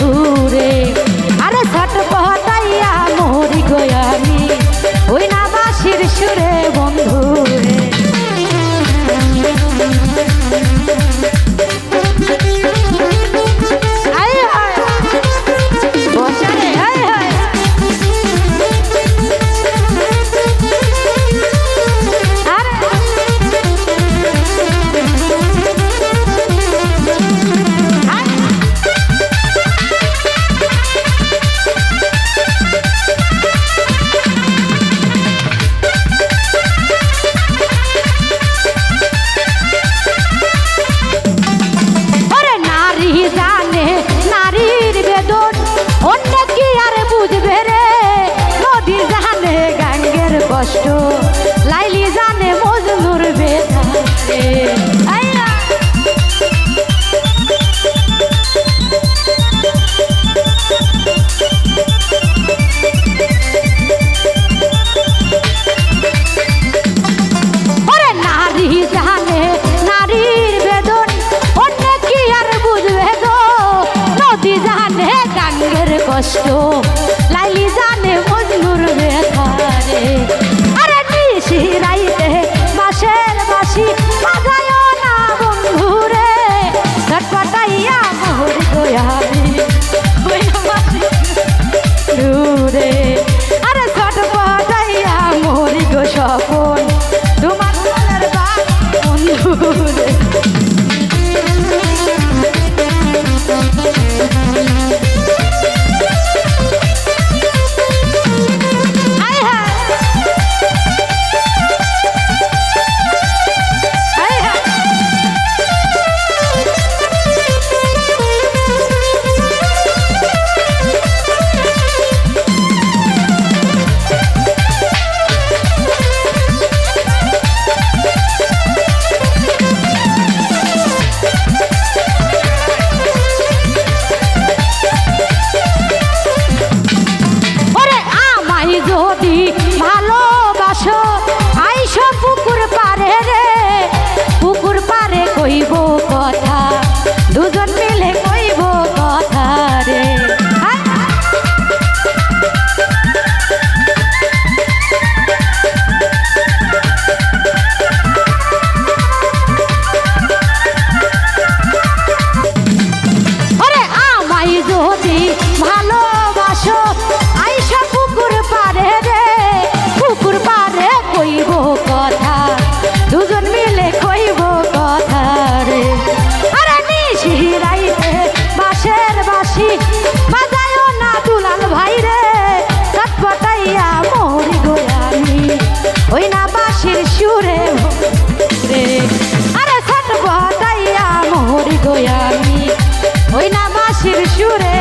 ঘুরে আরে ছট পহতাইয়া মরি গয়ামি। ওই না বাসির সুরে বন্ধু। কষ্ট। লাইলি যা Jure?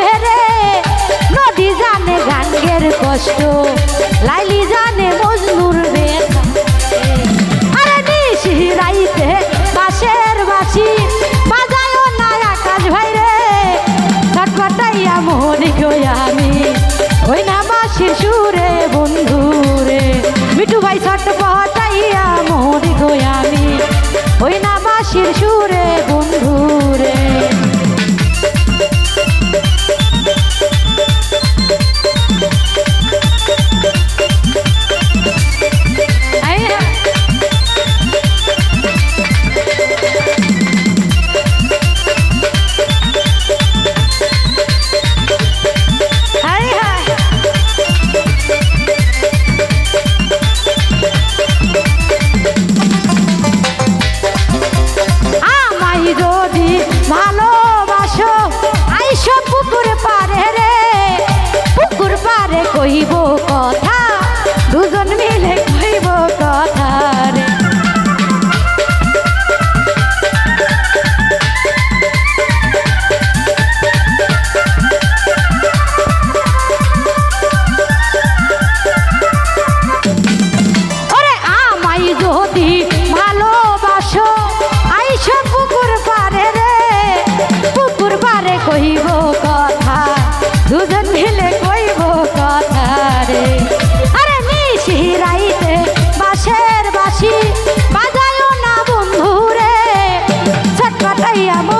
কাঁদবে রে নদী জানে গাঙ্গের কষ্ট, লাইলি জানে মজনুর বেদনা আরে নিশ হিরাইতে বাসের বাসি বাজায় না আকাশ ভাই রে ছটফটাইয়া মোহনি আমি, ওই না বাসির সুরে।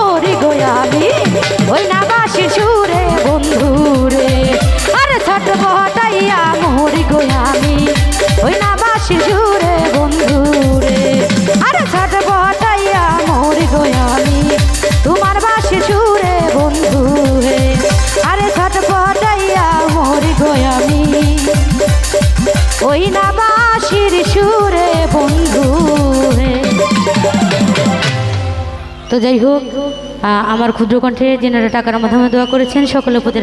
করি গো ওই না বাসি সুরে বন্ধুরে। আরে ছোট বটাইয়া মরি গো আমি। ওই না বাসি সুরে বন্ধুরে। আরে ছোট বটাইয়া মরি গো তোমার বাসি সুরে বন্ধু রে আরে ছোট বটাইয়া মরি গো ওই না বাসির সুরে বন্ধু রে তো যাই হোক আমার ক্ষুদ্র কণ্ঠে যেনারা টাকার মাধ্যমে দোয়া করেছেন সকলের প্রতি